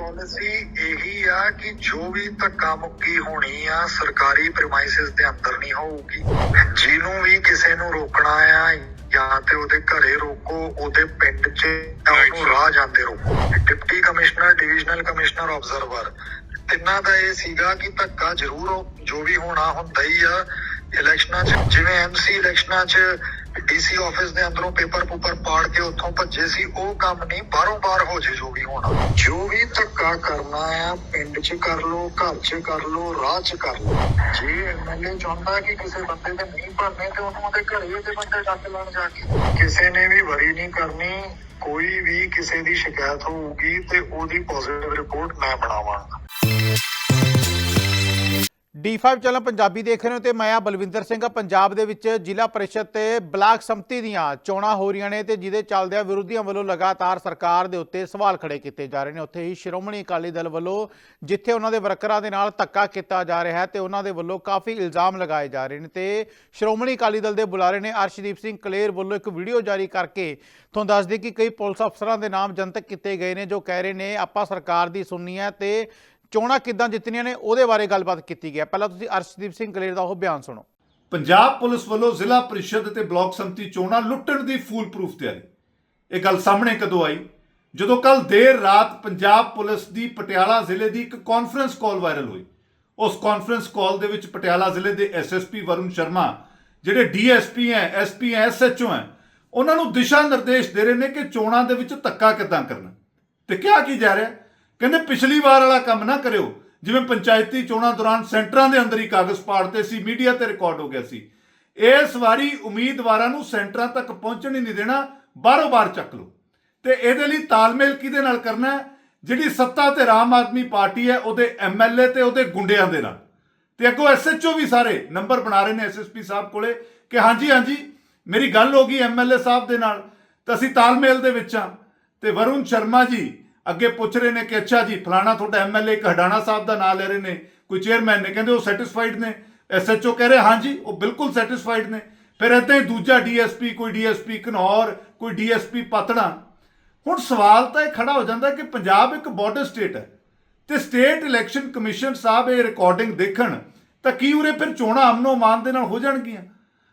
Policy ਇਹੀ ਆ ਕਿ ਜੋ ਵੀ ਧੱਕਾ ਮੁੱਕੀ ਹੋਣੀ ਆ ਸਰਕਾਰੀ ਪ੍ਰਮਾਈਸਿਸ ਦੇ ਅੰਦਰ ਨਹੀਂ ਹੋਊਗੀ। ਜਿਹਨੂੰ ਵੀ ਕਿਸੇ ਨੂੰ ਰੋਕਣਾ ਆ ਜਾਂ ਤੇ ਉਹਦੇ ਘਰੇ ਰੋਕੋ ਉਹਦੇ ਪਿੰਡ 'ਚ ਉਹਨੂੰ ਰਾਹ ਜਾਂਦੇ ਰੋਕੋ। Deputy commissioner divisional commissioner observer ਤਿੰਨਾਂ ਦਾ ਇਹ ਸੀਗਾ ਕਿ ਧੱਕਾ ਜ਼ਰੂਰ ਹੋ- ਜੋ ਵੀ ਹੋਣਾ ਹੁੰਦਾ ਹੀ ਆ ਇਲੈਕਸ਼ਨਾਂ 'ਚ ਜਿਵੇਂ ਐਮਸੀ ਇਲੈਕਸ਼ਨਾਂ 'ਚ ਡੀਸੀ ਆਫਿਸ ਦੇ ਅੰਦਰੋਂ ਪੇਪਰ ਪੂਪਰ ਪਾੜ ਕੇ ਉੱਥੋਂ ਭੱਜੇ ਸੀ। ਉਹ ਕੰਮ ਨਹੀਂ, ਬਾਹਰੋਂ ਬਾਹਰ ਹੋ ਜੇ ਜੋ ਵੀ ਹੋਣਾ। ਜੋ ਵੀ ਧੱਕਾ ਕਰਨਾ ਆ, ਪਿੰਡ 'ਚ ਕਰ ਲੋ ਘਰ 'ਚ ਕਰ ਲੋ ਰਾਹ 'ਚ ਕਰ ਲੋ ਜੇ ਐਮਐਲਏ ਚਾਹੁੰਦਾ ਕਿ ਕਿਸੇ ਬੰਦੇ ਦੇ ਨਹੀਂ ਭਰਨੇ ਤੇ ਉਹਨੂੰ ਉਹਦੇ ਘਰੇ ਉਹਦੇ ਬੰਦੇ ਡੱਕ ਲੈਣ ਜਾ ਕੇ। ਕਿਸੇ ਨੇ ਵੀ ਵਰੀ ਨਹੀਂ ਕਰਨੀ, ਕੋਈ ਵੀ ਕਿਸੇ ਦੀ ਸ਼ਿਕਾਇਤ ਹੋਊਗੀ ਤੇ ਉਹਦੀ ਪੋਜ਼ਿਟਿਵ ਰਿਪੋਰਟ ਮੈਂ ਬਣਾਵਾਂਗਾ। D5 ਚੈਨਲ ਪੰਜਾਬੀ ਦੇਖ ਰਹੇ ਹੋ ਤੇ ਮੈਂ ਆ ਬਲਵਿੰਦਰ ਸਿੰਘ ਆ ਪੰਜਾਬ ਦੇ ਵਿੱਚ ਜ਼ਿਲ੍ਹਾ ਪਰਿਸ਼ਦ ਤੇ ਬਲਾਕ ਸੰਮਤੀ ਦੀਆਂ ਚੋਣਾਂ ਹੋ ਰਹੀਆਂ ਨੇ ਤੇ ਜਿਹਦੇ ਚੱਲਦਿਆਂ ਵਿਰੋਧੀਆਂ ਵੱਲੋਂ ਲਗਾਤਾਰ ਸਰਕਾਰ ਦੇ ਉੱਤੇ ਸਵਾਲ ਖੜੇ ਕੀਤੇ ਜਾ ਰਹੇ ਨੇ। ਉੱਥੇ ਹੀ ਸ਼੍ਰੋਮਣੀ ਅਕਾਲੀ ਦਲ ਵੱਲੋਂ ਜਿੱਥੇ ਉਹਨਾਂ ਦੇ ਵਰਕਰਾਂ ਦੇ ਨਾਲ ਧੱਕਾ ਕੀਤਾ ਜਾ ਰਿਹਾ ਹੈ ਤੇ ਉਹਨਾਂ ਦੇ ਵੱਲੋਂ ਕਾਫੀ ਇਲਜ਼ਾਮ ਲਗਾਏ ਜਾ ਰਹੇ ਨੇ ਤੇ ਸ਼੍ਰੋਮਣੀ ਅਕਾਲੀ ਦਲ ਦੇ ਬੁਲਾਰੇ ਨੇ ਅਰਸ਼ਦੀਪ ਸਿੰਘ ਕਲੇਰ ਵੱਲੋਂ ਇੱਕ ਵੀਡੀਓ ਜਾਰੀ ਕਰਕੇ ਤੁਹਾਨੂੰ ਦੱਸ ਦਈਏ ਕਿ ਕਈ ਪੁਲਿਸ ਅਫਸਰਾਂ ਦੇ ਨਾਮ ਜਨਤਕ ਕੀਤੇ ਗਏ ਨੇ ਜੋ ਕਹਿ ਰਹੇ ਨੇ, ਆਪਾਂ ਸਰਕਾਰ ਦੀ ਸੁਣਨੀ ਹੈ ਤੇ ਚੋਣਾਂ ਕਿੱਦਾਂ ਜਿੱਤਣੀਆਂ ਨੇ ਉਹਦੇ ਬਾਰੇ ਗੱਲਬਾਤ ਕੀਤੀ ਗਈ ਹੈ। ਪਹਿਲਾਂ ਤੁਸੀਂ ਅਰਸ਼ਦੀਪ ਸਿੰਘ ਕਲੇਰ ਦਾ ਉਹ ਬਿਆਨ ਸੁਣੋ। ਪੰਜਾਬ ਪੁਲਿਸ ਵੱਲੋਂ ਜ਼ਿਲ੍ਹਾ ਪ੍ਰੀਸ਼ਦ ਤੇ ਬਲਾਕ ਸੰਮਤੀ ਚੋਣਾਂ ਲੁੱਟਣ ਦੀ ਫੂਲ ਪ੍ਰੂਫ ਤਿਆਰੀ ਇਹ ਗੱਲ ਸਾਹਮਣੇ ਕਦੋਂ ਆਈ? ਜਦੋਂ ਕੱਲ ਦੇਰ ਰਾਤ ਪੰਜਾਬ ਪੁਲਿਸ ਦੀ ਪਟਿਆਲਾ ਜ਼ਿਲ੍ਹੇ ਦੀ ਇੱਕ ਕਾਨਫਰੰਸ ਕਾਲ ਵਾਇਰਲ ਹੋਈ। ਉਸ ਕਾਨਫਰੰਸ ਕਾਲ ਦੇ ਵਿੱਚ ਪਟਿਆਲਾ ਜ਼ਿਲ੍ਹੇ ਦੇ ਐਸਐਸਪੀ ਵਰੁਣ ਸ਼ਰਮਾ, ਜਿਹੜੇ ਡੀਐਸਪੀ ਹੈ ਐਸਪੀ ਹੈ ਐਸਐਚਓ ਹੈ, ਉਹਨਾਂ ਨੂੰ ਦਿਸ਼ਾ ਨਿਰਦੇਸ਼ ਦੇ ਰਹੇ ਨੇ ਕਿ ਚੋਣਾਂ ਦੇ ਵਿੱਚ ਧੱਕਾ ਕਿੱਦਾਂ ਕਰਨਾ। ਤੇ ਕਿਹਾ ਕੀ ਜਾ ਰਿਹਾ ਕਹਿੰਦੇ ਪਿਛਲੀ ਵਾਰ ਵਾਲਾ ਕੰਮ ਨਾ ਕਰਿਓ। ਜਿਵੇਂ ਪੰਚਾਇਤੀ ਚੋਣਾਂ ਦੌਰਾਨ ਸੈਂਟਰਾਂ ਦੇ ਅੰਦਰ ਹੀ ਕਾਗਜ਼ ਪਾੜਦੇ ਸੀ, ਮੀਡੀਆ ਤੇ ਰਿਕਾਰਡ ਹੋ ਗਿਆ ਸੀ। ਇਸ ਵਾਰੀ ਉਮੀਦਵਾਰਾਂ ਨੂੰ ਸੈਂਟਰਾਂ ਤੱਕ ਪਹੁੰਚਣ ਹੀ ਨਹੀਂ ਦੇਣਾ ਬਾਰੋ ਬਾਰ ਚੱਕ ਲਓ। ਤੇ ਇਹਦੇ ਲਈ ਤਾਲਮੇਲ ਕਿਹਦੇ ਨਾਲ ਕਰਨਾ ਹੈ? ਜਿਹੜੀ ਸੱਤਾ ਤੇ ਆਮ ਆਦਮੀ ਪਾਰਟੀ ਹੈ, ਉਹਦੇ ਐਮਐਲਏ ਤੇ ਉਹਦੇ ਗੁੰਡਿਆਂ ਦੇ ਨਾਲ। ਤੇ ਅੱਗੋਂ ਐਸਐਚਓ ਵੀ ਸਾਰੇ ਨੰਬਰ ਬਣਾ ਰਹੇ ਨੇ ਐਸਐਸਪੀ ਸਾਹਿਬ ਕੋਲੇ ਕਿ ਹਾਂਜੀ ਹਾਂਜੀ, ਮੇਰੀ ਗੱਲ ਹੋ ਗਈ ਐਮਐਲਏ ਸਾਹਿਬ ਦੇ ਨਾਲ, ਤਾਂ ਅਸੀਂ ਤਾਲਮੇਲ ਦੇ ਵਿੱਚ ਆ ਤੇ ਵਰੁਣ ਸ਼ਰਮਾ ਜੀ ਅੱਗੇ ਪੁੱਛ ਰਹੇ ਨੇ ਕਿ ਅੱਛਾ ਜੀ, ਫਲਾਣਾ ਤੁਹਾਡਾ ਐਮਐਲਏ ਇੱਕ ਹਡਾਣਾ ਸਾਹਿਬ ਦਾ ਨਾਮ ਲੈ ਰਹੇ ਨੇ, ਕੋਈ ਚੇਅਰਮੈਨ ਨੇ, ਕਹਿੰਦੇ ਉਹ ਸੈਟੀਸਫਾਈਡ ਨੇ। ਐਸਐਚਓ ਕਹਿ ਰਹੇ, ਹਾਂਜੀ, ਉਹ ਬਿਲਕੁਲ ਸੈਟੀਸਫਾਈਡ ਨੇ। ਫਿਰ ਏਦਾਂ ਹੀ ਦੂਜਾ ਡੀਐਸਪੀ ਕੋਈ ਡੀਐਸਪੀ ਘਨੌਰ, ਕੋਈ ਡੀਐਸਪੀ ਪਤੜਾ ਹੁਣ ਸਵਾਲ ਤਾਂ ਇਹ ਖੜਾ ਹੋ ਜਾਂਦਾ ਕਿ ਪੰਜਾਬ ਇੱਕ ਬਾਰਡਰ ਸਟੇਟ ਹੈ ਤੇ ਸਟੇਟ ਇਲੈਕਸ਼ਨ ਕਮਿਸ਼ਨ ਸਾਹਿਬ ਇਹ ਰਿਕਾਰਡਿੰਗ ਦੇਖਣ ਤਾਂ ਕੀ ਉਰੇ ਫਿਰ ਚੋਣਾਂ ਅਮਨੋ ਮਾਨ ਦੇ ਨਾਲ ਹੋ ਜਾਣਗੀਆਂ?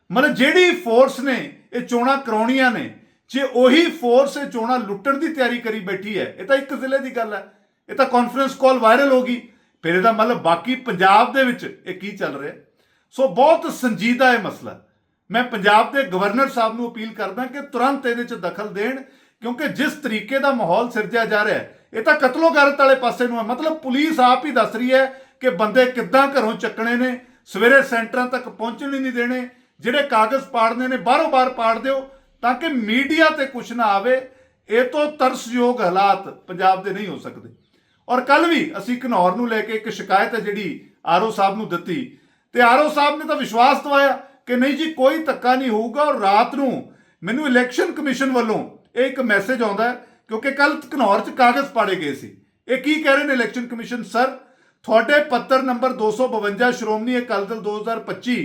ਮਤਲਬ ਜਿਹੜੀ ਫੋਰਸ ਨੇ, ਇਹ ਚੋਣਾਂ ਕਰਾਉਣੀਆਂ ਨੇ ਜੇ ਉਹੀ ਫੋਰਸ ਇਹ ਚੋਣਾਂ ਲੁੱਟਣ ਦੀ ਤਿਆਰੀ ਕਰੀ ਬੈਠੀ ਹੈ, ਇਹ ਤਾਂ ਇੱਕ ਜ਼ਿਲ੍ਹੇ ਦੀ ਗੱਲ ਹੈ। ਇਹ ਤਾਂ ਕਾਨਫਰੰਸ ਕਾਲ ਵਾਇਰਲ ਹੋ ਗਈ। ਫਿਰ ਇਹਦਾ ਮਤਲਬ ਬਾਕੀ ਪੰਜਾਬ ਦੇ ਵਿੱਚ ਇਹ ਕੀ ਚੱਲ ਰਿਹਾ ਸੋ ਬਹੁਤ ਸੰਜੀਦਾ ਇਹ ਮਸਲਾ ਮੈਂ ਪੰਜਾਬ ਦੇ ਗਵਰਨਰ ਸਾਹਿਬ ਨੂੰ ਅਪੀਲ ਕਰਦਾ ਕਿ ਤੁਰੰਤ ਇਹਦੇ 'ਚ ਦਖਲ ਦੇਣ, ਕਿਉਂਕਿ ਜਿਸ ਤਰੀਕੇ ਦਾ ਮਾਹੌਲ ਸਿਰਜਿਆ ਜਾ ਰਿਹਾ ਹੈ, ਇਹ ਤਾਂ ਕਤਲੋਗਾਰਤ ਵਾਲੇ ਪਾਸੇ ਨੂੰ ਹੈ। ਮਤਲਬ ਪੁਲਿਸ ਆਪ ਹੀ ਦੱਸ ਰਹੀ ਹੈ ਕਿ ਬੰਦੇ ਕਿੱਦਾਂ ਘਰੋਂ ਚੱਕਣੇ ਨੇ, ਸਵੇਰੇ ਸੈਂਟਰਾਂ ਤੱਕ ਪਹੁੰਚਣ ਹੀ ਨਹੀਂ ਦੇਣੇ, ਜਿਹੜੇ ਕਾਗਜ਼ ਪਾੜਨੇ ਨੇ, ਬਾਹਰੋਂ ਬਾਹਰ ਪਾੜ ਦਿਓ। ਤਾਂ ਕਿ ਮੀਡੀਆ ਤੇ ਕੁਝ ਨਾ ਆਵੇ, ਇਹ ਤੋਂ ਤਰਸਯੋਗ ਹਾਲਾਤ ਪੰਜਾਬ ਦੇ ਨਹੀਂ ਹੋ ਸਕਦੇ। ਔਰ ਕੱਲ ਵੀ ਅਸੀਂ ਘਨੌਰ ਨੂੰ ਲੈ ਕੇ ਇੱਕ ਸ਼ਿਕਾਇਤ ਹੈ ਜਿਹੜੀ ਆਰਓ ਸਾਹਿਬ ਨੂੰ ਦਿੱਤੀ। ਤੇ ਆਰਓ ਸਾਹਿਬ ਨੇ ਤਾਂ ਵਿਸ਼ਵਾਸ ਦਵਾਇਆ ਕਿ ਨਹੀਂ ਜੀ, ਕੋਈ ਧੱਕਾ ਨਹੀਂ ਹੋਊਗਾ ਔਰ ਰਾਤ ਨੂੰ ਮੈਨੂੰ ਇਲੈਕਸ਼ਨ ਕਮਿਸ਼ਨ ਵੱਲੋਂ ਇਹ ਇੱਕ ਮੈਸੇਜ ਆਉਂਦਾ ਹੈ, ਕਿਉਂਕਿ ਕੱਲ ਘਨੌਰ 'ਚ ਕਾਗਜ਼ ਪਾੜੇ ਗਏ ਸੀ। ਇਹ ਕੀ ਕਹਿ ਰਹੇ ਨੇ ਇਲੈਕਸ਼ਨ ਕਮਿਸ਼ਨ? ਸਰ, ਤੁਹਾਡੇ ਪੱਤਰ ਨੰਬਰ 252 ਸ਼੍ਰੋਮਣੀ ਅਕਾਲੀ ਦਲ 2025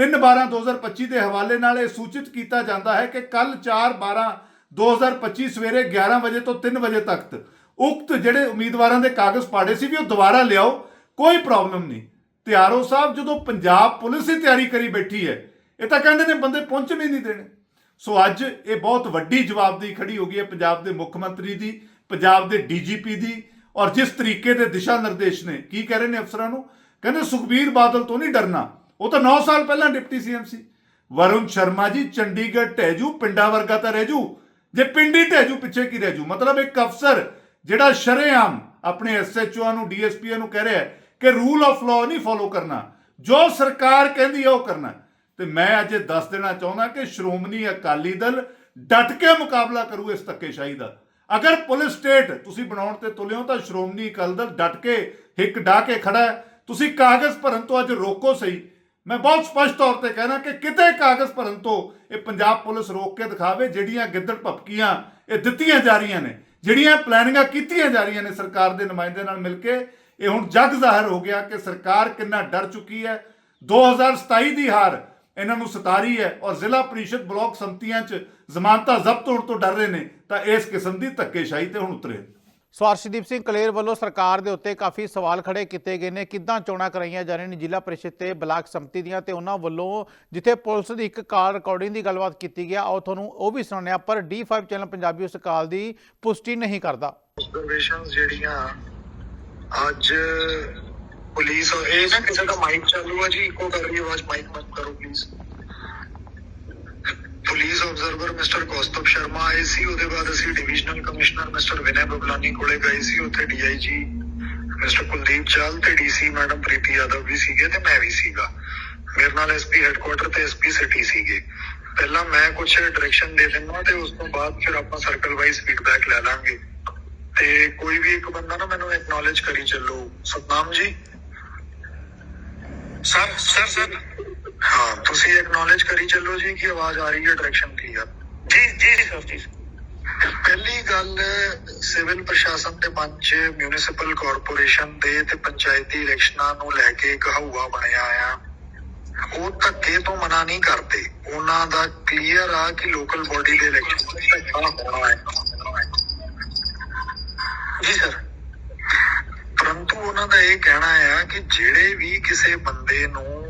3/12/2025 ਦੇ ਹਵਾਲੇ ਨਾਲ ਇਹ ਸੂਚਿਤ ਕੀਤਾ ਜਾਂਦਾ ਹੈ ਕਿ ਕੱਲ 4/12/2025 ਸਵੇਰੇ 11 ਵਜੇ ਤੋਂ 3 ਵਜੇ ਤੱਕ ਉਕਤ ਜਿਹੜੇ ਉਮੀਦਵਾਰਾਂ ਦੇ ਕਾਗਜ਼ ਪਾੜੇ ਸੀ ਵੀ ਉਹ ਦੁਬਾਰਾ ਲਿਆਓ, ਕੋਈ ਪ੍ਰੋਬਲਮ ਨਹੀਂ। ਤਿਆਰੋ ਸਾਹਿਬ, ਜਦੋਂ ਪੰਜਾਬ ਪੁਲਿਸ ਹੀ ਤਿਆਰੀ ਕਰੀ ਬੈਠੀ ਹੈ, ਇਹ ਤਾਂ ਕਹਿੰਦੇ ਨੇ ਬੰਦੇ ਪਹੁੰਚਣੇ ਨਹੀਂ ਦੇਣੇ। ਸੋ ਅੱਜ ਇਹ ਬਹੁਤ ਵੱਡੀ ਜਵਾਬਦੇਹੀ ਖੜੀ ਹੋ ਗਈ ਹੈ ਪੰਜਾਬ ਦੇ ਮੁੱਖ ਮੰਤਰੀ ਦੀ, ਪੰਜਾਬ ਦੇ ਡੀਜੀਪੀ ਦੀ ਔਰ ਜਿਸ ਤਰੀਕੇ ਦੇ ਦਿਸ਼ਾ ਨਿਰਦੇਸ਼ ਨੇ। ਕੀ ਕਹਿ ਰਹੇ ਨੇ ਅਫਸਰਾਂ ਨੂੰ? ਕਹਿੰਦੇ ਸੁਖਬੀਰ ਬਾਦਲ ਤੋਂ ਨਹੀਂ ਡਰਨਾ। ਉਹ ਤਾਂ 9 ਸਾਲ ਪਹਿਲਾਂ ਡਿਪਟੀ ਸੀਐਮ ਸੀ। ਵਰੁਣ ਸ਼ਰਮਾ ਜੀ, ਚੰਡੀਗੜ੍ਹ ਟਹਿਜੂ, ਪਿੰਡਾਂ ਵਰਗਾ ਤਾਂ ਰਹਿ ਜੂ। ਜੇ ਪਿੰਡੀ ਟਹਿਜੂ, ਪਿੱਛੇ ਕੀ ਰਹਿ ਜੂ? ਮਤਲਬ ਇੱਕ ਅਫਸਰ ਜਿਹੜਾ ਸ਼ਰੇਆਮ ਆਪਣੇ ਐਸਐਚਓ ਨੂੰ ਡੀਐਸਪੀ ਨੂੰ ਕਹਿ ਰਿਹਾ ਕਿ ਰੂਲ ਆਫ ਲਾਅ ਨਹੀਂ ਫੋਲੋ ਕਰਨਾ। ਜੋ ਸਰਕਾਰ ਕਹਿੰਦੀ ਹੈ ਉਹ ਕਰਨਾ। ਤੇ ਮੈਂ ਅੱਜ ਦੱਸ ਦੇਣਾ ਚਾਹੁੰਦਾ ਕਿ ਸ਼੍ਰੋਮਣੀ ਅਕਾਲੀ ਦਲ ਡਟ ਕੇ ਮੁਕਾਬਲਾ ਕਰੂ ਇਸ ਧੱਕੇਸ਼ਾਹੀ ਦਾ। ਅਗਰ ਪੁਲਿਸ ਸਟੇਟ ਤੁਸੀਂ ਬਣਾਉਣ ਤੇ ਤੁਲਿਓ ਤਾਂ ਸ਼੍ਰੋਮਣੀ ਅਕਾਲੀ ਦਲ ਡਟ ਕੇ ਹਿੱਕ ਡਾ ਕੇ ਖੜਾ ਹੈ। ਤੁਸੀਂ ਕਾਗਜ਼ ਭਰਨ ਤੋਂ ਅੱਜ ਰੋਕੋ ਸਹੀ। ਮੈਂ ਬਹੁਤ ਸਪਸ਼ਟ ਤੌਰ ਤੇ ਕਹਿਣਾ ਕਿ ਕਿਤੇ ਕਾਗਜ਼ ਭਰਨ ਤੋਂ ਇਹ ਪੰਜਾਬ ਪੁਲਿਸ ਰੋਕ ਕੇ ਦਿਖਾਵੇ ਜਿਹੜੀਆਂ ਗਿੱਦੜ ਭਪਕੀਆਂ ਇਹ ਦਿੱਤੀਆਂ ਜਾ ਰਹੀਆਂ ਨੇ, ਜਿਹੜੀਆਂ ਪਲੈਨਿੰਗਾਂ ਕੀਤੀਆਂ ਜਾ ਰਹੀਆਂ ਨੇ ਸਰਕਾਰ ਦੇ ਨੁਮਾਇੰਦੇ ਨਾਲ ਮਿਲ ਕੇ, ਇਹ ਹੁਣ ਜਗ ਜ਼ਾਹਰ ਹੋ ਗਿਆ ਕਿ ਸਰਕਾਰ ਕਿੰਨਾ ਡਰ ਚੁੱਕੀ ਹੈ। 2027 ਦੀ ਹਾਰ ਇਹਨਾਂ ਨੂੰ ਸਤਾਰੀ ਹੈ ਔਰ ਜ਼ਿਲ੍ਹਾ ਪ੍ਰੀਸ਼ਦ ਬਲਾਕ ਸੰਮਤੀਆਂ 'ਚ ਜ਼ਮਾਨਤਾਂ ਜ਼ਬਤ ਹੋਣ ਤੋਂ ਡਰ ਰਹੇ ਨੇ ਤਾਂ ਇਸ ਕਿਸਮ ਦੀ ਧੱਕੇਸ਼ਾਹੀ ਤੇ ਹੁਣ ਉਤਰੇ। ਸੋ ਅਰਸ਼ਦੀਪ ਸਿੰਘ ਕਲੇਰ ਵੱਲੋਂ ਸਰਕਾਰ ਦੇ ਉੱਤੇ ਕਾਫੀ ਸਵਾਲ ਖੜੇ ਕੀਤੇ ਗਏ ਨੇ। ਕਿੱਦਾਂ ਚੋਣਾਂ ਕਰਾਈਆਂ ਜਾ ਰਹੀਆਂ ਨੇ ਜ਼ਿਲ੍ਹਾ ਪ੍ਰੀਸ਼ਦ ਤੇ ਬਲਾਕ ਸੰਮਤੀ ਦੀਆਂ ਤੇ ਉਹਨਾਂ ਵੱਲੋਂ ਜਿੱਥੇ ਪੁਲਿਸ ਦੀ ਇੱਕ ਕਾਲ ਰਿਕਾਰਡਿੰਗ ਦੀ ਗੱਲਬਾਤ ਕੀਤੀ ਗਿਆ ਆਓ ਤੁਹਾਨੂੰ ਉਹ ਵੀ ਸੁਣਾਉਂਦੇ ਹਾਂ। ਪਰ D5 ਚੈਨਲ ਪੰਜਾਬੀ ਉਸ ਕਾਲ ਦੀ ਪੁਸ਼ਟੀ ਨਹੀਂ ਕਰਦਾ। ਆਬਜ਼ਰਵੇਸ਼ਨਸ ਜਿਹੜੀਆਂ ਅੱਜ ਪੁਲਿਸ, ਇਹ ਨਾ ਕਿਸੇ ਦਾ ਮਾਈਕ ਚਾਲੂ ਹੈ ਜੀ, ਇੱਕੋ ਕਰ ਰਹੀ ਆਵਾਜ਼ ਮਾਈਕ ਬੰਦ ਕਰੋ please police observer mister Kaustav Sharma ਆਏ ਸੀ। ਉਹਦੇ ਬਾਅਦ ਅਸੀਂ divisional commissioner mister Vinay Bablani ਕੋਲੇ ਗਏ ਸੀ। ਉੱਥੇ ਡੀਆਈਜੀ ਮਿਸਟਰ ਕੁਲਦੀਪ ਚਾਲ ਤੇ ਡੀਸੀ ਮੈਡਮ ਪ੍ਰੀਤੀ ਯਾਦਵ ਵੀ ਸੀਗੇ ਤੇ ਮੈਂ ਵੀ ਸੀਗਾ। ਮੇਰੇ ਨਾਲ ਐਸਪੀ ਹੈੱਡਕੁਆਟਰ ਤੇ ਐਸਪੀ ਸਿਟੀ ਸੀਗੇ। ਪਹਿਲਾਂ ਮੈਂ ਕੁਝ ਡਾਇਰੈਕਸ਼ਨ ਦੇ ਦਿੰਦਾ ਤੇ ਉਸ ਤੋਂ ਬਾਅਦ ਫਿਰ ਆਪਾਂ ਸਰਕਲ ਵਾਈਜ਼ ਫੀਡਬੈਕ ਲੈ ਲਾਂਗੇ। ਤੇ ਕੋਈ ਵੀ ਇੱਕ ਬੰਦਾ ਨਾ ਮੈਨੂੰ ਐਕਨੋਲਜ ਕਰੀ ਚੱਲੋ। ਸਤਨਾਮ ਜੀ। ਸਰ ਸਰ ਸਰ ਹਾਂ ਤੁਸੀਂ ਐਕਨੋਲਜ ਕਰੀ ਚੱਲੋ ਜੀ ਕਿ ਆਵਾਜ਼ ਆ ਰਹੀ ਹੈ ਡਾਇਰੈਕਸ਼ਨ ਕਲੀਅਰ ਜੀ ਜੀ ਸਰ ਜੀ ਪਹਿਲੀ ਗੱਲ ਸਿਵਲ ਪ੍ਰਸ਼ਾਸਨ ਦੇ ਮੰਚ ਮਿਊਨਿਸਪਲ ਕਾਰਪੋਰੇਸ਼ਨ ਦੇ ਤੇ ਪੰਚਾਇਤੀ ਇਲੈਕਸ਼ਨਾਂ ਨੂੰ ਲੈ ਕੇ ਇੱਕ ਹਊਆ ਬਣਿਆ ਆ। ਉਹ ਧੱਕੇ ਤੋਂ ਮਨਾ ਨਹੀਂ ਕਰਦੇ। ਉਹਨਾਂ ਦਾ ਕਲੀਅਰ ਆ ਕਿ ਲੋਕਲ ਬੋਡੀ ਦੇ ਇਲੈਕਸ਼ਨ ਹੋਣਾ ਹੈ। ਜੀ ਸਰ। ਪਰੰਤੂ ਉਹਨਾਂ ਦਾ ਇਹ ਕਹਿਣਾ ਆ ਕਿ ਜਿਹੜੇ ਵੀ ਕਿਸੇ ਬੰਦੇ ਨੂੰ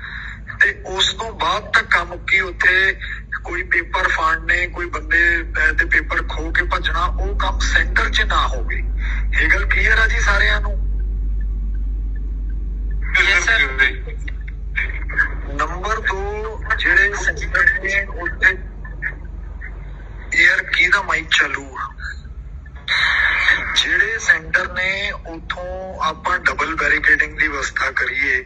ਤੇ ਉਸ ਤੋਂ ਬਾਅਦ ਧੱਕਾ ਮੁੱਕੀ ਉੱਥੇ ਕੋਈ ਪੇਪਰ ਫਾੜਨੇ ਕੋਈ ਬੰਦੇ ਦੇ ਪੇਪਰ ਖੋ ਕੇ ਭੱਜਣਾ ਉਹ ਕੰਮ ਸੈਂਟਰ 'ਚ ਨਾ ਹੋਵੇ। ਇਹ ਗੱਲ ਕਲੀਅਰ ਆ ਜੀ ਸਾਰਿਆਂ ਨੂੰ? ਨੰਬਰ 2 ਜਿਹੜੇ ਸੈਂਟਰ ਨੇ ਉੱਥੇ 에ਅਰ ਕੀ ਦਾ ਮਾਈਕ ਚਾਲੂ ਆ। ਜਿਹੜੇ ਸੈਂਟਰ ਨੇ ਉਥੋਂ ਆਪਾਂ ਡਬਲ ਬੈਰੀਕੇਡਿੰਗ ਦੀ ਵਿਵਸਥਾ ਕਰੀਏ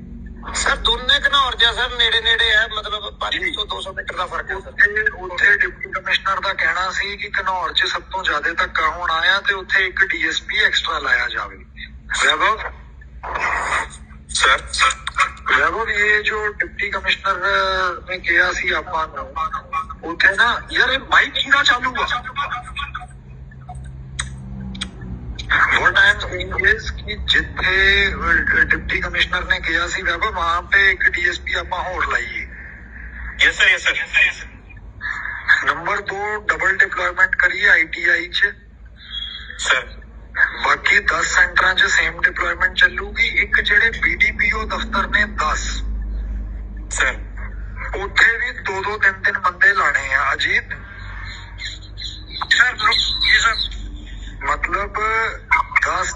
ਸਰ ਦੋਨੇ ਘਨੌਰ ਜਾਂ ਸਰ ਨੇੜੇ ਨੇੜੇ ਆ ਮਤਲਬ 500 200 ਮੀਟਰ ਦਾ ਫ਼ਰਕ ਹੈ ਸਰ ਉੱਥੇ ਉੱਥੇ ਡਿਪਟੀ ਕਮਿਸ਼ਨਰ ਦਾ ਕਹਿਣਾ ਸੀ ਕਿ ਘਨੌਰ 'ਚ ਸਭ ਤੋਂ ਜ਼ਿਆਦਾ ਧੱਕਾ ਹੋਣਾ ਆ ਤੇ ਉੱਥੇ ਇੱਕ ਡੀਐਸਪੀ ਐਕਸਟਰਾ ਲਾਇਆ ਜਾਵੇ ਵੈਭਵ ਸਰ ਵੈਭਵ ਇਹ ਜੋ ਡਿਪਟੀ ਕਮਿਸ਼ਨਰ ਨੇ ਕਿਹਾ ਸੀ ਆਪਾਂ ਨੂੰ ਉੱਥੇ ਨਾ ਯਾਰ ਇਹ ਮਾਈਕ ਕਿਹਦਾ ਚਾਲੂ ਆ what I am saying is ਕਿ ਜਿੱਥੇ ਡਿਪਟੀ ਕਮਿਸ਼ਨਰ ਨੇ ਕਿਹਾ ਸੀ ਵੈਭਵ ਵਹਾਂ पे ਇੱਕ ਡੀਐਸਪੀ ਆਪਾਂ ਹੋਰ ਲਾਈਏ yes sir yes sir number 2 double deployment ਕਰੀਏ ਆਈਟੀਆਈ ਚ ਸਰ ਬਾਕੀ 10 ਸੈਂਟਰਾਂ 'ਚ ਸੇਮ ਡਿਪਲੋਇਮੈਂਟ ਚੱਲੂਗੀ ਇੱਕ ਜਿਹੜੇ ਬੀਡੀਪੀਓ ਦਫ਼ਤਰ ਨੇ 10 ਸਰ ਉੱਥੇ ਵੀ ਦੋ ਦੋ ਤਿੰਨ ਤਿੰਨ ਬੰਦੇ ਲਾਣੇ ਆ ਅਜੀਤ ਸਰ ਜੀ ਸਰ ਮਤਲਬ 10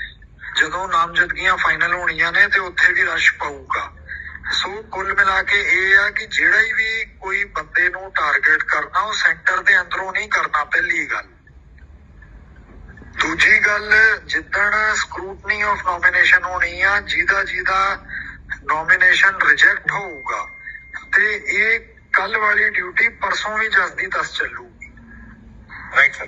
ਜਦੋਂ ਨਾਮਜ਼ਦਗੀਆਂ ਫਾਈਨਲ ਹੋਣੀਆਂ ਨੇ ਤੇ ਉੱਥੇ ਵੀ ਰਸ਼ ਪਊਗਾ। ਸੋ ਕੁੱਲ ਮਿਲਾ ਕੇ ਇਹ ਆ ਕਿ ਜਿਹੜਾ ਹੀ ਵੀ ਕੋਈ ਬੰਦੇ ਨੂੰ ਟਾਰਗੇਟ ਕਰਨਾ, ਉਹ ਸੈਂਟਰ ਦੇ ਅੰਦਰੋਂ ਨਹੀਂ ਕਰਨਾ ਪਹਿਲੀ ਗੱਲ। ਦੂਜੀ ਗੱਲ, ਜਿੱਦਣ ਸਕਰੂਟਨੀ ਆਫ ਨੋਮੀਨੇਸ਼ਨ ਹੋਣੀ ਆ, ਜਿਹਦਾ ਜਿਹਦਾ ਨੋਮੀਨੇਸ਼ਨ ਰਿਜੈਕਟ ਹੋਊਗਾ, ਤੇ ਇਹ ਕੱਲ ਵਾਲੀ ਡਿਊਟੀ ਪਰਸੋਂ ਵੀ ਜਸਦੀ ਦੀ ਚੱਲੂਗੀ। ਰਾਈਟ ਸਰ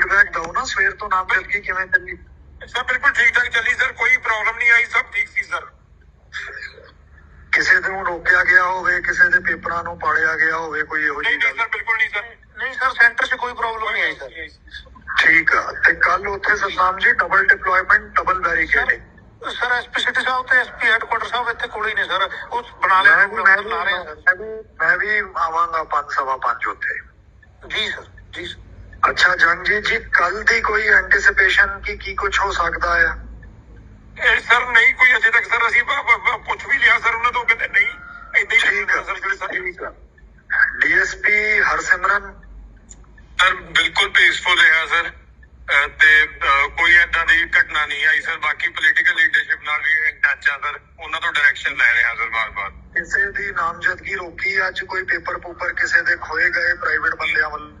ਅੱਜ ਦਾ ਫੀਡਬੈਕ ਦਿਓ ਨਾ ਸਵੇਰ ਤੋਂ ਨਾਮਜ਼ਦਗੀ ਕਿਵੇਂ ਚੱਲੀ ਸਰ ਬਿਲਕੁਲ ਠੀਕ ਠਾਕ ਚੱਲੀ ਸਰ ਕੋਈ ਪ੍ਰੋਬਲਮ ਨਹੀਂ ਆਈ ਸਭ ਠੀਕ ਸੀ ਸਰ ਕਿਸੇ ਨੂੰ ਰੋਕਿਆ ਗਿਆ ਹੋਵੇ ਕਿਸੇ ਦੇ ਪੇਪਰਾਂ ਨੂੰ ਪਾੜਿਆ ਗਿਆ ਹੋਵੇ ਕੋਈ ਇਹੋ ਜਿਹੀ ਨਹੀਂ ਨਹੀਂ ਗੱਲ ਸਰ ਬਿਲਕੁਲ ਨਹੀਂ ਸਰ ਨਹੀਂ ਸਰ ਸੈਂਟਰ 'ਚ ਕੋਈ ਪ੍ਰੋਬਲਮ ਨਹੀਂ ਆਈ ਸਰ ਠੀਕ ਆ ਤੇ ਕੱਲ ਉੱਥੇ Satnam ji double deployment double barricading sir SP city ਸਾਹਿਬ ਤੇ ਐਸਪੀ ਹੈਡਕੁਆਟਰ ਸਾਹਿਬ ਇੱਥੇ ਕੋਲ ਹੀ ਨੇ ਸਰ ਉਹ ਬਣਾ ਮੈਂ ਲਿਆ ਵੀ ਮੈਂ ਵੀ ਬਣਾ ਰਹੇ ਆ ਸਰ ਮੈਂ ਵੀ- ਮੈਂ ਵੀ ਆਵਾਂਗਾ ਪੰਜ ਸਵਾ ਪੰਜ ਉੱਥੇ ਜੀ ਸਰ ਜੀ ਸਰ ਅੱਛਾ ਜੰਗਜੀਤ ਜੀ ਕੱਲ ਦੀ ਕੋਈ ਐਂਟੀਸਿਪੇਸ਼ਨ ਕਿ ਕੀ ਕੁਝ ਹੋ ਸਕਦਾ ਆ? ਇਹ ਸਰ ਨਹੀਂ ਕੋਈ ਅਜੇ ਤੱਕ ਸਰ ਅਸੀਂ ਬ- ਬ- ਬ- ਪੁੱਛ ਵੀ ਲਿਆ ਸਰ ਉਹਨਾਂ ਤੋਂ ਕਹਿੰਦੇ ਨਹੀਂ ਇਦਾਂ ਹੀ ਠੀਕ ਆ। ਸਰ ਜਿਹੜੇ ਸਰ ਠੀਕ ਆ। ਡੀਐਸਪੀ ਹਰਸਿਮਰਨ? ਸਰ ਬਿਲਕੁਲ ਪੀਸਫੁਲ ਰਿਹਾ ਸਰ। ਅਹ ਤੇ ਅਹ ਕੋਈ ਏਦਾਂ ਦੀ ਘਟਨਾ ਨਹੀਂ ਆਈ ਸਰ। ਬਾਕੀ ਪੋਲੀਟੀਕਲ ਲੀਡਰਸ਼ਿਪ ਨਾਲ ਵੀ in touch ਆ ਸਰ। ਉਹਨਾਂ ਤੋਂ ਡਾਇਰੈਕਸ਼ਨ ਲੈ ਰਹੇ ਹਾਂ ਸਰ ਬਾਰ-ਬਾਰ ਕਿਸੇ ਦੀ ਨਾਮਜ਼ਦਗੀ ਰੋਕੀ ਅੱਜ ਕੋਈ ਪੇਪਰ ਪੂਪਰ ਕਿਸੇ ਦੇ ਖੋਏ ਗਏ ਪ੍ਰਾਈਵੇਟ ਬੰਦਿਆਂ ਵੱਲੋਂ?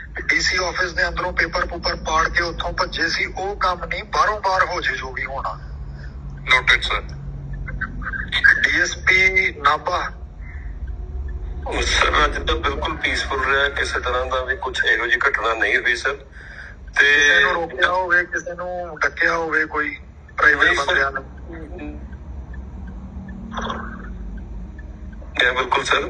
ਡੀਸੀ ਆਫਿਸ ਦੇ ਅੰਦਰੋਂ ਪੇਪਰ ਪੂਪਰ ਪਾੜ ਕੇ ਉੱਥੋਂ ਭੱਜੇ ਸੀ ਉਹ ਕੰਮ ਨਹੀਂ ਬਾਹਰੋਂ ਬਾਹਰ ਹੋ ਜੇ ਜੋ ਵੀ ਹੋਣਾ। Noted sir DSP Nabha. Sir ਅੱਜ ਤਾਂ ਬਿਲਕੁਲ ਪੀਸਫੁਲ ਰਿਹਾ ਕਿਸੇ ਤਰ੍ਹਾਂ ਦਾ ਵੀ ਕੁਝ ਇਹੋ ਜਿਹੀ ਘਟਨਾ ਨਹੀਂ ਹੋਈ ਸਰ ਤੇ ਕਿਸੇ ਨੂੰ ਰੋਕਿਆ ਹੋਵੇ ਕਿਸੇ ਨੂੰ ਡੱਕਿਆ ਹੋਵੇ ਕੋਈ ਪ੍ਰਾਈਵੇਟ। ਬੰਦਿਆਂ ਨੇ। ਬਿਲਕੁਲ ਸਰ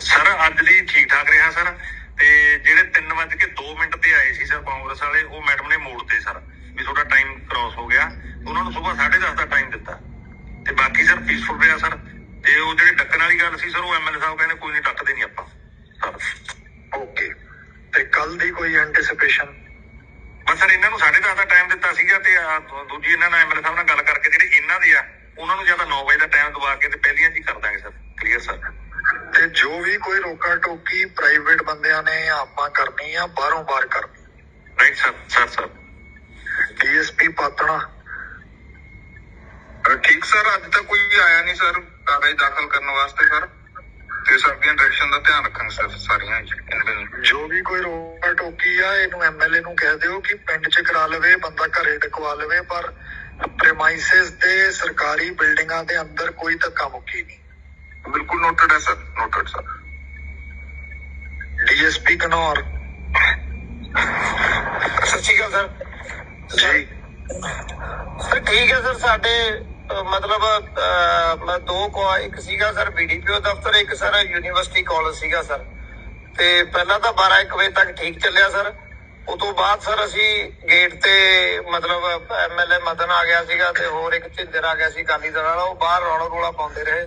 Sir ਅੱਜ ਲਈ ਠੀਕ ਠਾਕ ਰਿਹਾ ਸਰ? ਤੇ ਜਿਹੜੇ 3 ਵਜੇ ਕੇ 2 ਮਿੰਟ ਤੇ ਆਏ ਸੀ ਸਰ ਕਾਂਗਰਸ ਵਾਲੇ ਉਹ ਮੈਡਮ ਨੇ ਮੋੜਤੇ ਸਰ ਵੀ ਤੁਹਾਡਾ ਟਾਈਮ ਕ੍ਰਾਸ ਹੋ ਗਿਆ। ਉਹਨਾਂ ਨੂੰ ਸਵੇਰ 10:30 ਦਾ ਟਾਈਮ ਦਿੱਤਾ। ਤੇ ਬਾਕੀ ਸਰ ਪੀਸਫੁਲ ਰਿਹਾ ਸਰ। ਤੇ ਉਹ ਜਿਹੜੀ ਡੱਕਣ ਵਾਲੀ ਗੱਲ ਸੀ ਸਰ ਉਹ ਐਮਐਲਏ ਸਾਹਿਬ ਕਹਿੰਦੇ ਕੋਈ ਨਹੀਂ ਡੱਕਦੇ ਨਹੀਂ ਆਪਾਂ। Sir okay. ਤੇ ਕੱਲ ਦੀ ਕੋਈ ਐਂਟੀਸਿਪੇਸ਼ਨ ਬਸ ਸਰ ਇਹਨਾਂ ਨੂੰ 10:30 ਦਾ ਟਾਈਮ ਦਿੱਤਾ ਸੀਗਾ ਤੇ ਦੂਜੀ ਇਹਨਾਂ ਨਾਲ ਐਮਐਲਏ ਸਾਹਿਬ ਨਾਲ ਗੱਲ ਕਰਕੇ ਜਿਹੜੇ ਇਹਨਾਂ ਦੇ ਆ ਉਹਨਾਂ ਨੂੰ ਜ਼ਿਆਦਾ 9 ਵਜੇ ਦਾ ਟਾਈਮ ਦਵਾ ਕੇ ਤੇ ਪਹਿਲੀਆਂ ਚ ਹੀ ਕਰ ਦਾਂਗੇ ਸਰ। ਜੋ ਵੀ ਕੋਈ ਰੋਕਾ ਟੋਕੀ ਪ੍ਰਾਈਵੇਟ ਬੰਦਿਆਂ ਨੇ ਆਪਾਂ ਕਰਨੀ ਆ ਬਾਹਰੋਂ ਬਾਹਰ ਕਰਨੀ। Right sir sir sir. DSP Patran. ਠੀਕ ਸਰ ਅੱਜ ਤੱਕ ਕੋਈ ਆਇਆ ਨਹੀਂ ਸਰ ਕਾਗਜ਼ ਦਾਖਲ ਕਰਨ ਵਾਸਤੇ ਸਰ। ਤੇ ਸਰ ਦੀਆਂ ਡਾਇਰੈਕਸ਼ਨ ਦਾ ਧਿਆਨ ਰੱਖਾਂਗੇ ਸਰ ਸਾਰੀਆਂ ਜੀ ਵੀ ਕੋਈ ਰੋਕਾ ਟੋਕੀ ਆ ਇਹਨੂੰ ਐਮਐਲਏ ਨੂੰ ਕਹਿ ਦਿਓ ਕਿ ਪਿੰਡ 'ਚ ਕਰਾ ਲਵੇ ਬੰਦਾ ਘਰੇ ਟਕਵਾ ਲਵੇ ਪਰ ਪ੍ਰੈਮਾਈਸਿਸ ਦੇ ਸਰਕਾਰੀ ਬਿਲਡਿੰਗਾਂ ਦੇ ਅੰਦਰ ਕੋਈ ਧੱਕਾ ਮੁੱਕੀ ਨਹੀਂ। ਬਿਲਕੁਲ ਨੋਟਡ ਹੈ sir noted sir DSP Kanaur ਸਤਿ ਸ਼੍ਰੀ ਅਕਾਲ ਸਰ ਜੀ। ਸਰ ਠੀਕ ਹੈ ਸਰ ਸਾਡੇ ਮਤਲਬ ਮੈਂ ਦੋ ਕੋ ਇੱਕ ਸੀਗਾ ਸਰ ਬੀਡੀਪੀਓ ਦਫ਼ਤਰ ਇੱਕ ਸਰ ਯੂਨੀਵਰਸਿਟੀ ਕਾਲਜ ਸੀਗਾ ਸਰ ਤੇ ਪਹਿਲਾਂ ਤਾਂ 12 1 ਵਜੇ ਤੱਕ ਠੀਕ ਚੱਲਿਆ ਸਰ ਉਸ ਤੋਂ ਬਾਅਦ ਸਰ ਅਸੀਂ ਗੇਟ ਤੇ ਮਤਲਬ ਐਮਐਲਏ ਮਦਨ ਆ ਗਿਆ ਸੀਗਾ ਤੇ ਹੋਰ ਇੱਕ ਝਿੰਦਰ ਆ ਗਿਆ ਸੀ ਕਾਲੀ ਦਲ ਵਾਲਾ ਉਹ ਬਾਹਰ ਰੌਲਾ ਰੋਲਾ ਪਾਉਂਦੇ ਰਹੇ।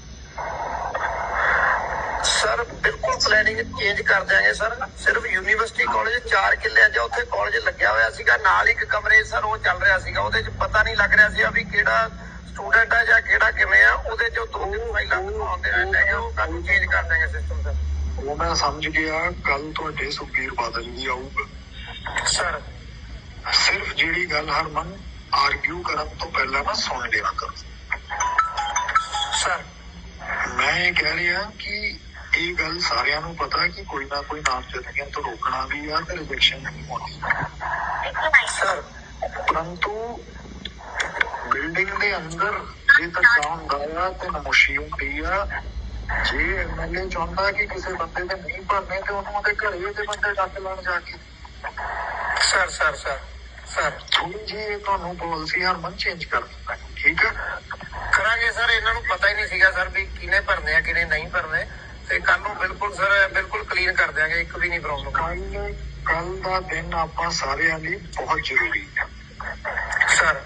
ਸਰ ਬਿਲਕੁਲ ਪਲੈਨਿੰਗ ਚੇਂਜ ਕਰ ਦਿਆਂਗੇ ਸਰ। ਸਿਰਫ ਯੂਨੀਵਰਸਿਟੀ ਕਾਲਜ 4 ਕਿੱਲੇ ਜਾਂ ਉੱਥੇ ਕਾਲਜ ਲੱਗਿਆ ਹੋਇਆ ਸੀਗਾ। ਨਾਲ ਇੱਕ ਕਮਰੇ ਸਰ ਉਹ ਚੱਲ ਰਿਹਾ ਸੀਗਾ। ਉਹਦੇ 'ਚ ਪਤਾ ਨਹੀਂ ਲੱਗ ਰਿਹਾ ਸੀ ਵੀ ਕਿਹੜਾ ਸਟੂਡੈਂਟ ਆ ਜਾਂ ਕਿਹੜਾ ਕਿਵੇਂ ਆ। ਉਹਦੇ 'ਚੋਂ ਦੋ ਤਿੰਨ ਫਾਈਲਾਂ ਦਿਖਾਉਂਦੇ ਰਹਿੰਦੇ ਹੈਗੇ ਉਹ ਕੱਲ ਚੇਂਜ ਕਰ ਦਿਆਂਗੇ ਸਿਸਟਮ ਸਰ। ਉਹ ਮੈਂ ਸਮਝ ਗਿਆ ਕੱਲ ਤੁਹਾਡੇ ਸੁਖਬੀਰ ਬਾਦਲ ਵੀ ਆਊਗਾ। ਸਰ। ਸਿਰਫ ਜਿਹੜੀ ਗੱਲ ਹਰਮਨ ਆਰਗਿਊ ਕਰਨ ਤੋਂ ਪਹਿਲਾਂ ਨਾ ਸੁਣ ਲਿਆ ਕਰੋ। ਸਰ। ਮੈਂ ਕਹਿ ਰਿਹਾ ਕਿ ਇਹ ਗੱਲ ਸਾਰਿਆਂ ਨੂੰ ਪਤਾ ਕਿ ਕੋਈ ਨਾ ਕੋਈ ਨਾਮਜ਼ਦਗੀਆਂ ਤੋਂ ਰੋਕਣਾ ਵੀ ਆ ਤੇ ਰਿਜੈਕਸ਼ਨ ਨਹੀਂ ਹੋਣੀ। ਸਰ ਪਰੰਤੂ ਬਿਲਡਿੰਗ ਦੇ ਅੰਦਰ ਜੇ ਧੱਕਾ ਹੁੰਦਾ ਆ ਤੇ ਨਮੋਸ਼ੀ ਹੁੰਦੀ ਆ ਜੇ ਐਮਐਲਏ ਚਾਹੁੰਦਾ ਕਿ ਕਿਸੇ ਬੰਦੇ ਦੇ ਨਹੀਂ ਭਰਨੇ ਤੇ ਉਹਨੂੰ ਉਹਦੇ ਘਰੇ ਤੇ ਬੰਦੇ ਡੱਕ ਲੈਣ ਜਾ ਕੇ। ਸਰ ਸਰ ਸਰ ਸਰ ਥੋੜੀ ਜੀ ਤੁਹਾਨੂੰ ਪਾਲਿਸੀ ਹਰਮਨ ਚੇਂਜ ਕਰ ਦਿੱਤਾ ਠੀਕ ਹੈ ਕਰਾਂਗੇ ਸਰ ਇਹਨਾਂ ਨੂੰ ਪਤਾ ਹੀ ਨਹੀਂ ਸੀਗਾ ਸਰ ਵੀ ਕਿਹਨੇ ਭਰਨੇ ਆ ਕਿਹਨੇ ਨਹੀਂ ਭਰਨੇ। ਤੇ ਕੱਲ ਨੂੰ ਬਿਲਕੁਲ ਸਰ ਬਿਲਕੁਲ ਕਲੀਨ ਕਰ ਦਿਆਂਗੇ ਇੱਕ ਵੀ ਨਹੀਂ ਪ੍ਰੋਬਲਮ ਕੱਲ ਕੱਲ ਦਾ ਦਿਨ ਆਪਾਂ ਸਾਰਿਆਂ ਲਈ ਬਹੁਤ ਜ਼ਰੂਰੀ ਹੈ। ਸਰ।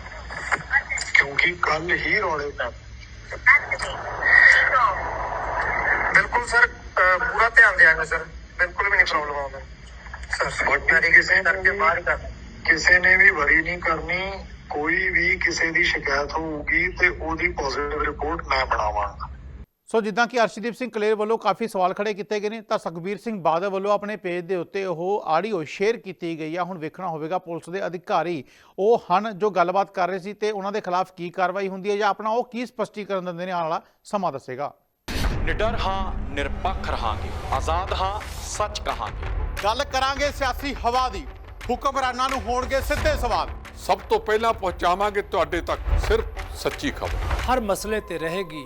ਕਿਉਂਕਿ ਕੱਲ ਹੀ ਰੌਲੇ ਪੈ ਬਿਲਕੁਲ ਸਰ ਪੂਰਾ ਧਿਆਨ ਦਿਆਂਗੇ ਸਰ। ਬਿਲਕੁਲ ਵੀ ਨਹੀਂ ਪ੍ਰੋਬਲਮ ਆਉਂਦਾ। ਸਰ ਮੈਂ ਕਿਸੇ ਕਰਕੇ ਬਾਹਰ ਕਰ ਕਿਸੇ ਨੇ ਵੀ ਵਰੀ ਨਹੀਂ ਕਰਨੀ ਕੋਈ ਵੀ ਕਿਸੇ ਦੀ ਸ਼ਿਕਾਇਤ ਹੋਊਗੀ ਤੇ ਉਹਦੀ ਪੋਜ਼ਿਟਿਵ ਰਿਪੋਰਟ ਮੈਂ ਬਣਾਵਾਂਗਾ। ਸੋ ਜਿੱਦਾਂ ਕਿ ਅਰਸ਼ਦੀਪ ਸਿੰਘ ਕਲੇਰ ਵੱਲੋਂ ਕਾਫੀ ਸਵਾਲ ਖੜੇ ਕੀਤੇ ਗਏ ਨੇ ਤਾਂ ਸੁਖਬੀਰ ਸਿੰਘ ਬਾਦਲ ਵੱਲੋਂ ਆਪਣੇ ਪੇਜ ਦੇ ਉੱਤੇ ਉਹ ਆਡੀਓ ਸ਼ੇਅਰ ਕੀਤੀ ਗਈ ਆ। ਹੁਣ ਵੇਖਣਾ ਹੋਵੇਗਾ ਪੁਲਿਸ ਦੇ ਅਧਿਕਾਰੀ ਉਹ ਹਨ ਜੋ ਗੱਲਬਾਤ ਕਰ ਰਹੇ ਸੀ ਤੇ ਉਹਨਾਂ ਦੇ ਖਿਲਾਫ ਕੀ ਕਾਰਵਾਈ ਹੁੰਦੀ ਹੈ ਜਾਂ ਆਪਣਾ ਉਹ ਕੀ ਸਪਸ਼ਟੀਕਰਨ ਦਿੰਦੇ ਨੇ ਆਉਣ ਵਾਲਾ ਸਮਾਂ ਦੱਸੇਗਾ। ਨਿਡਰ ਹਾਂ ਨਿਰਪੱਖ ਰਹਾਂਗੇ। ਆਜ਼ਾਦ ਹਾਂ ਸੱਚ ਕਹਾਂਗੇ। ਗੱਲ ਕਰਾਂਗੇ ਸਿਆਸੀ ਹਵਾ ਦੀ। ਹੁਕਮਰਾਨਾਂ ਨੂੰ ਹੋਣਗੇ ਸਿੱਧੇ ਸਵਾਲ। ਸਭ ਤੋਂ ਪਹਿਲਾਂ ਪਹੁੰਚਾਵਾਂਗੇ ਤੁਹਾਡੇ ਤੱਕ ਸਿਰਫ ਸੱਚੀ ਖਬਰ। ਹਰ ਮਸਲੇ ਤੇ ਰਹੇਗੀ